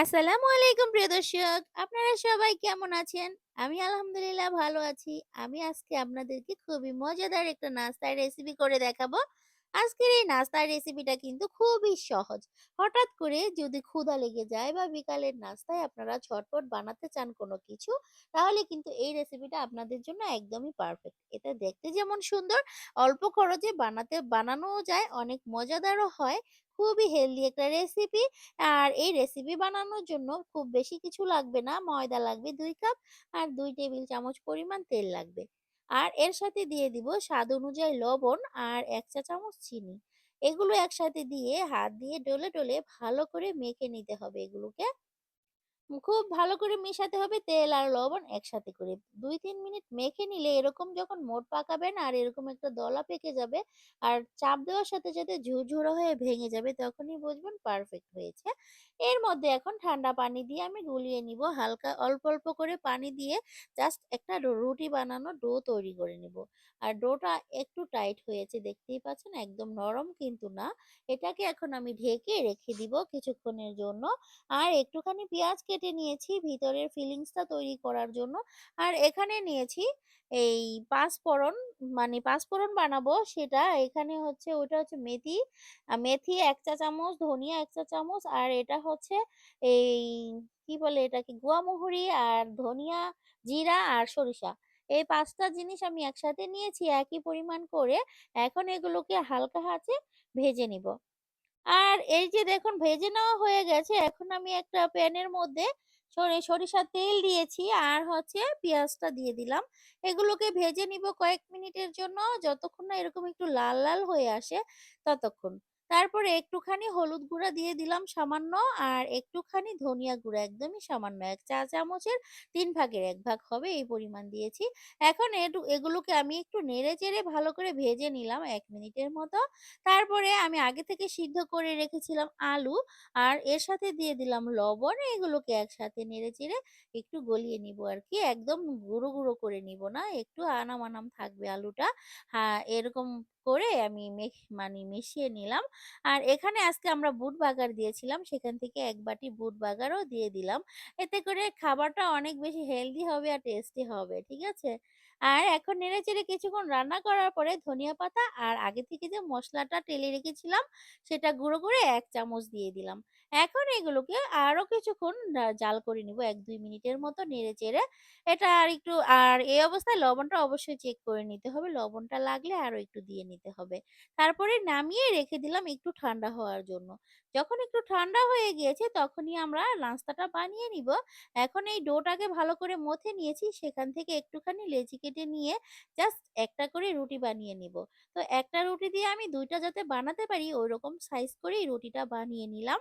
আসসালামু আলাইকুম প্রিয় দর্শক। আপনারা সবাই কেমন আছেন? আমি আলহামদুলিল্লাহ ভালো আছি। আমি আজকে আপনাদেরকে খুবই মজাদার একটা নাস্তার রেসিপি করে দেখাবো। আজকের এই নাস্তার রেসিপিটা কিন্তু খুবই সহজ। হঠাৎ করে যদি ক্ষুধা লেগে যায় বা বিকালের নাস্তায় আপনারা ঝটপট বানাতে চান কোনো কিছু, তাহলে কিন্তু এই রেসিপিটা আপনাদের জন্য একদমই পারফেক্ট। এটা দেখতে যেমন সুন্দর, অল্প খরচে বানাতে বানানোও যায়, অনেক মজাদারও হয়। খুবই হেলদি একটা রেসিপি। আর এই রেসিপি বানানোর জন্য খুব বেশি কিছু লাগবে না। ময়দা লাগবে দুই কাপ আর দুই টেবিল চামচ পরিমাণ তেল লাগবে। আর এর সাথে দিয়ে দিব স্বাদ অনুযায়ী লবণ আর এক চা চামচ চিনি। এগুলো একসাথে দিয়ে হাত দিয়ে ডলে, ডলে ভালো করে মেখে নিতে হবে এগুলোকে। খুব ভালো করে মেশাতে হবে তেল আর লবণ একসাথে করে। ২-৩ মিনিট মেখে নিলে এরকম যখন মোট পাকাবেন আর এরকম একটা দলা পেকে যাবে আর চাপ দেওয়ার সাথে, সাথে ঝুরঝুরা হয়ে ভেঙে যাবে তখনই বুঝবেন পারফেক্ট হয়েছে। এর মধ্যে এখন ঠান্ডা পানি দিয়ে আমি গুলিয়ে নিব। হালকা অল্প, অল্প করে পানি দিয়ে জাস্ট একটা রুটি বানানো ডো তৈরি করে নিব। আর ডোটা একটু টাইট হয়েছে দেখতেই পাচ্ছেন একদম নরম কিন্তু না। এটাকে এখন আমি ঢেকে রেখে দিব কিছুক্ষণের জন্য। আর একটুখানি পেঁয়াজ কেটে নিয়েছি ভিতরের ফিলিংসটা তৈরি করার জন্য। আর এখানে নিয়েছি এই পাঁচফোড়ন মানে পাঁচফোড়ন বানাবো সেটা এখানে হচ্ছে ওটা হচ্ছে মেথি, মেথি ১ চা চামচ, ধনিয়া এক চা চামচ আর এটা হচ্ছে এই কি বলে এটাকে গুয়ামুহুরি আর ধনিয়া, জিরা আর সরিষা। এই পাঁচটা জিনিস আমি একসাথে নিয়েছি একই পরিমাণ করে। এখন এগুলোকে হালকা হাতে ভেজে নিব। আর এই যে দেখুন ভেজে নেওয়া হয়ে গেছে। এখন আমি একটা প্যানের মধ্যে সরি সরিষার তেল দিয়েছি আর হচ্ছে পেঁয়াজটা দিয়ে দিলাম। এগুলোকে ভেজে নিব কয়েক মিনিটের জন্য যতক্ষণ না এরকম একটু লাল, লাল হয়ে আসে ততক্ষণ। তারপরে একটুখানি হলুদ গুঁড়া দিয়ে দিলাম সামান্য আর একটুখানি ধনিয়া গুঁড়া একদমই সামান্য এক চা চামচের তিন ভাগের এক ভাগ হবে এই পরিমাণ দিয়েছি। এখন এগুলোকে আমি একটু নেড়ে-চেড়ে ভালো করে ভেজে নিলাম এক মিনিটের মতো। তারপরে আমি আগে থেকে সিদ্ধ করে রেখেছিলাম আলু আর এর সাথে দিয়ে দিলাম লবণ। এগুলোকে একসাথে নেড়ে-চেড়ে একটু গলিয়ে নিব আর কি একদম গুঁড়ো, গুঁড়ো করে নিব না। একটু আনাম, আনাম থাকবে আলুটা। হ্যাঁ, এরকম করে আমি মানে মিশিয়ে নিলাম। আর এখানে আজকে আমরা বুট বাগার দিয়েছিলাম। সেখান থেকে এক বাটি বুট বাগারও দিয়ে দিলাম। এতে করে খাবারটা অনেক বেশি হেলদি হবে আর টেস্টি হবে। ঠিক আছে? আর এখন নেড়ে-চেড়ে কিছুক্ষণ রান্না করার পরে ধনিয়া পাতা আর আগে থেকে যে মশলাটা টেলে রেখেছিলাম, সেটা গুঁড়ো করে এক চামচ দিয়ে দিলাম। এখন এগুলোকে আরও কিছুক্ষণ জাল করে নিব ১-২ মিনিটের মতো নেড়ে-চেড়ে। এটা আর একটু, আর এই অবস্থায় লবণটা অবশ্যই চেক করে নিতে হবে। লবণটা লাগলে আরও একটু দিয়ে নিতে হবে। তারপরে নামিয়ে রেখে দিলাম একটু ঠান্ডা হওয়ার জন্য। যখন একটু ঠান্ডা হয়ে গিয়েছে, তখনই আমরা নাস্তাটা বানিয়ে নিব। এখন এই ডোটাকে ভালো করে মথে নিয়েছি, সেখান থেকে একটুখানি লেচি কেটে নিয়ে জাস্ট একটা করে রুটি বানিয়ে নিব। তো একটা রুটি দিয়ে আমি দুইটা যাতে বানাতে পারি ওই রকম সাইজ করেই রুটিটা বানিয়ে নিলাম।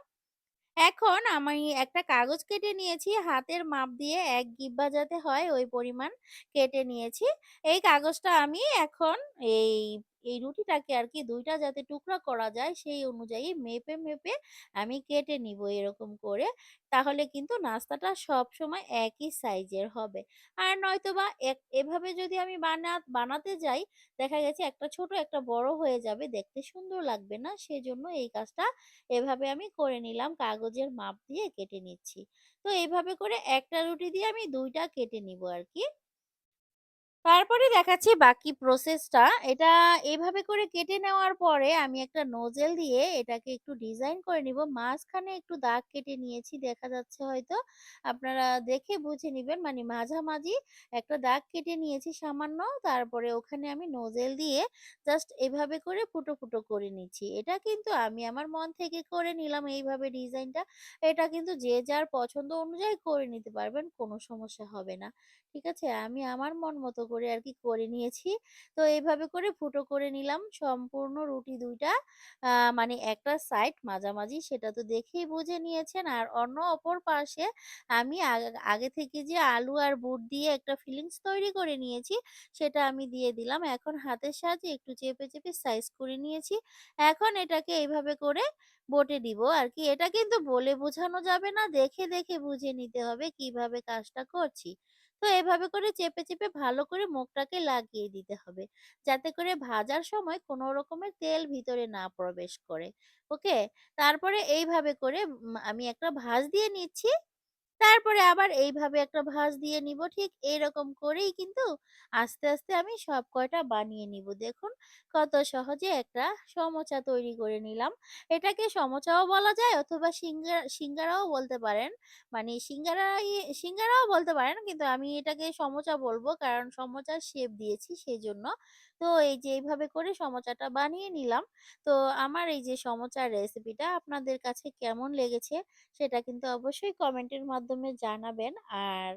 এখন আমি একটা কাগজ কেটে নিয়েছি হাতের মাপ দিয়ে এক গিব্বা যাতে হয় ওই পরিমাণ কেটে নিয়েছি। এই কাগজটা আমি এখন এই, এই রুটিটাকে আর কি দুইটা যাতে টুকরা করা যায় সেই অনুযায়ী মেপে, মেপে আমি কেটে নিব এরকম করে। তাহলে কিন্তু নাস্তাটা সবসময় একই সাইজের হবে। আর নয়তোবা এক এভাবে যদি আমি বানা বানাতে যাই দেখা গেছে একটা ছোট একটা বড় হয়ে যাবে দেখতে সুন্দর লাগবে না। সেজন্য এই কাজটা এভাবে আমি করে নিলাম কাগজের মাপ দিয়ে কেটে নিচ্ছি। তো এভাবে করে একটা রুটি দিয়ে আমি ২ টা কেটে নিব আরকি। তারপরে দেখাচ্ছি বাকি প্রসেসটা। এটা এভাবে করে কেটে নেওয়ার পরে আমি একটা নোজেল দিয়ে এটাকে একটু ডিজাইন করে নিব। মাঝখানে একটু দাগ কেটে নিয়েছি দেখা যাচ্ছে হয়তো। আপনারা দেখে বুঝে নিবেন মানে মাঝামাঝি একটা দাগ কেটে নিয়েছি সামান্য। তারপরে ওখানে আমি নোজেল দিয়ে জাস্ট এভাবে করে ফুটো, ফুটো করে নিচ্ছি। এটা কিন্তু আমি আমার মন থেকে করে নিলাম এইভাবে ডিজাইনটা। এটা কিন্তু যে যার পছন্দ অনুযায়ী করে নিতে পারবেন। কোনো সমস্যা হবে না। ঠিক আছে? আমি আমার মন মতো করে আর কি করে নিয়েছি। তো এইভাবে করে ফুটো করে নিলাম সম্পূর্ণ রুটি দুইটা মানে একটা সাইড মাঝামাঝি সেটা তো দেখেই বুঝে নিয়েছেন। আর অন্য অপর পাশে আমি আগে থেকে যে আলু আর বুট দিয়ে একটা ফিলিংস তৈরি করে নিয়েছি সেটা আমি দিয়ে দিলাম। এখন হাতের সাহায্যে একটু চেপে, চেপে সাইজ করে নিয়েছি। এখন এটাকে এইভাবে করে বটে দিব আর কি এটা কিন্তু বলে বোঝানো যাবে না। দেখে, দেখে বুঝে নিতে হবে কীভাবে কাজটা করছি। তো এভাবে করে চেপে, চেপে ভালো করে মুখটাকে লাগিয়ে দিতে হবে। যাতে করে ভাজার সময় কোনো রকমের তেল ভিতরে না প্রবেশ করে। ওকে? তারপরে এইভাবে করে আমি একটা ভাঁজ দিয়ে নিচ্ছি। তারপরে আবার এইভাবে একটা ভাঁজ দিয়ে নিব। ঠিক এইরকম করেই কিন্তু আস্তে, আস্তে আমি সব কয়টা বানিয়ে নিব। দেখুন কত সহজে একটা সমোচা তৈরি করে নিলাম। এটাকে সমোচাও বলা যায় অথবা সিঙ্গা সিঙ্গারাও বলতে পারেন। মানে সিঙ্গারাই সিঙ্গারাও বলতে পারেন। কিন্তু আমি এটাকে সমোচা বলব কারণ সমোচার শেপ দিয়েছি সেজন্য। তো এই যে এইভাবে করে সমোচাটা বানিয়ে নিলাম। তো আমার এই যে সমোচার রেসিপিটা আপনাদের কাছে কেমন লেগেছে সেটা কিন্তু অবশ্যই কমেন্টের মাধ্যমে জানাবেন। আর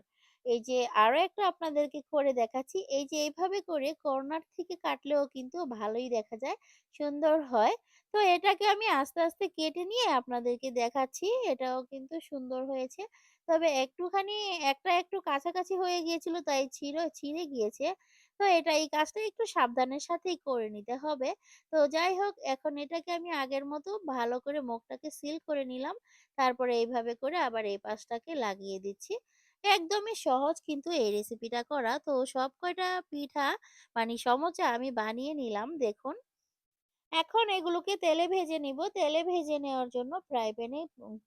এই যে আরও একটা আপনাদেরকে করে দেখাচ্ছি। এই যে এইভাবে করে কর্নার থেকে কাটলেও কিন্তু ভালোই দেখা যায়, সুন্দর হয়। তো এটাকে আমি আস্তে, আস্তে কেটে নিয়ে আপনাদেরকে দেখাচ্ছি। এটাও কিন্তু সুন্দর হয়েছে। তবে একটুখানি একটা একটু কাছাকাছি হয়ে গিয়েছিল তাই ছিঁড়ে ছিঁড়ে গিয়েছে। তো এটা এই কাজটা একটু সাবধানের সাথেই করে নিতে হবে। তো যাই হোক এখন এটাকে আমি আগের মতো ভালো করে মুখটাকে সিল করে নিলাম। তারপরে এইভাবে করে আবার এই পাশটাকে লাগিয়ে দিচ্ছি। একদমই সহজ কিন্তু এই রেসিপিটা করা। তো সব কয়টা পিঠা মানে সমোচা আমি বানিয়ে নিলাম দেখুন। এখন এগুলোকে তেলে ভেজে নিব। তেলে ভেজে নেওয়ার জন্য ফ্রাই প্যানে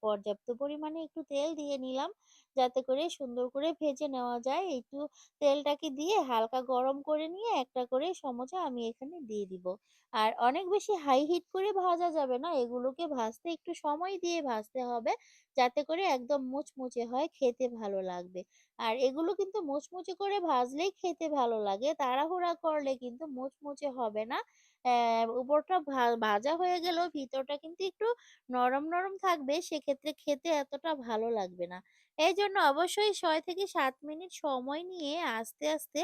পর্যাপ্ত পরিমাণে একটু তেল দিয়ে নিলাম। যাতে করে সুন্দর করে ভেজে নেওয়া যায়। একটু তেলটাকে দিয়ে হালকা গরম করে নিয়ে একটা করে সমোচা আমি এখানে দিয়ে দিব। আর অনেক বেশি হাই হিট করে ভাজা যাবে না। এগুলোকে ভাজতে একটু সময় দিয়ে ভাজতে হবে। যাতে করে একদম মুচমুচে হয়, খেতে ভালো লাগবে। আর এগুলো কিন্তু মুচমুচে করে ভাজলেই খেতে ভালো লাগে। তাড়াহুড়া করলে কিন্তু মুচমুচে হবে না। উপরটা ভাজা হয়ে গেলেও ভিতরটা কিন্তু একটু নরম, নরম থাকবে। সেক্ষেত্রে খেতে এতটা ভালো লাগবে না। এই জন্য অবশ্যই ছয় থেকে সাত মিনিট সময় নিয়ে আস্তে, আস্তে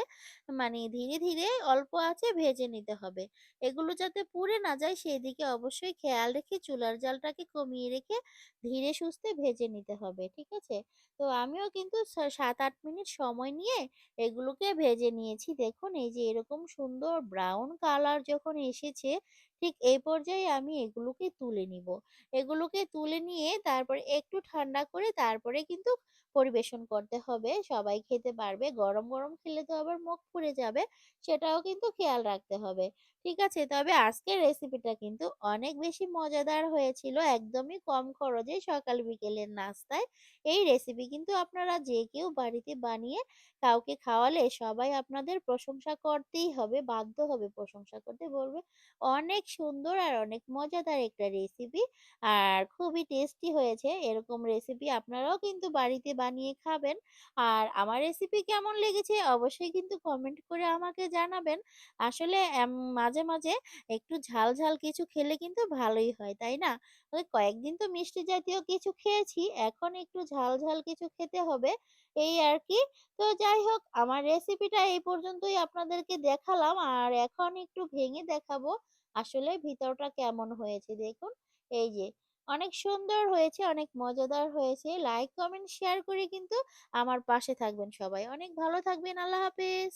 মানে ধীরে, ধীরে অল্প আঁচে ভেজে নিতে হবে। এগুলো যাতে পুড়ে না যায় সেদিকে অবশ্যই খেয়াল রেখে চুলার জালটাকে কমিয়ে রেখে ধীরে সুস্থে ভেজে নিতে হবে। ঠিক আছে? তো আমিও কিন্তু সাত ৭-৮ মিনিট সময় নিয়ে এগুলোকে ভেজে নিয়েছি। দেখুন এই যে এরকম সুন্দর ব্রাউন কালার যখন এসেছে, ঠিক এই পর্যায়ে আমি এগুলোকে তুলে নিব। এগুলোকে তুলে নিয়ে তারপরে একটু ঠান্ডা করে তারপরে কিন্তু পরিবেশন করতে হবে। সবাই খেতে পারবে। গরম, গরম খেলে তো আবার মুখ পুড়ে যাবে। সেটাও কিন্তু খেয়াল রাখতে হবে। ঠিক আছে? তবে আজকের রেসিপিটা কিন্তু অনেক বেশি মজাদার হয়েছিল। একদমই কম খরচে সকাল বিকেলের নাস্তায়। এই রেসিপি কিন্তু আপনারা যে কেউ বাড়িতে বানিয়ে কাউকে খাওয়ালে সবাই আপনাদের প্রশংসা করতেই হবে, বাধ্য হবে প্রশংসা করতে। বলবে অনেক সুন্দর আর অনেক মজাদার একটা রেসিপি। আর খুবই টেস্টি হয়েছে। এরকম রেসিপি আপনারাও কিন্তু বাড়িতে বানিয়ে খাবেন। আর আমার রেসিপি কেমন লেগেছে অবশ্যই কিন্তু কমেন্ট করে আমাকে জানাবেন। আসলে মাঝে, মাঝে একটু ঝাল, ঝাল কিছু খেলে কিন্তু ভালোই হয়, তাই না? কয়েকদিন তো মিষ্টি জাতীয় কিছু খেয়েছি। এখন একটু ঝাল, ঝাল কিছু খেতে হবে। এই আর কি তো যাই হোক আমার রেসিপিটা এই পর্যন্তই আপনাদেরকে দেখালাম। আর এখন একটু ভেঙে দেখাবো আসলে ভিতরটা কেমন হয়েছে দেখুন। এই যে অনেক সুন্দর হয়েছে, অনেক মজাদার হয়েছে। লাইক, কমেন্ট, শেয়ার করে কিন্তু আমার পাশে থাকবেন সবাই। অনেক ভালো থাকবেন। আল্লাহ হাফেজ।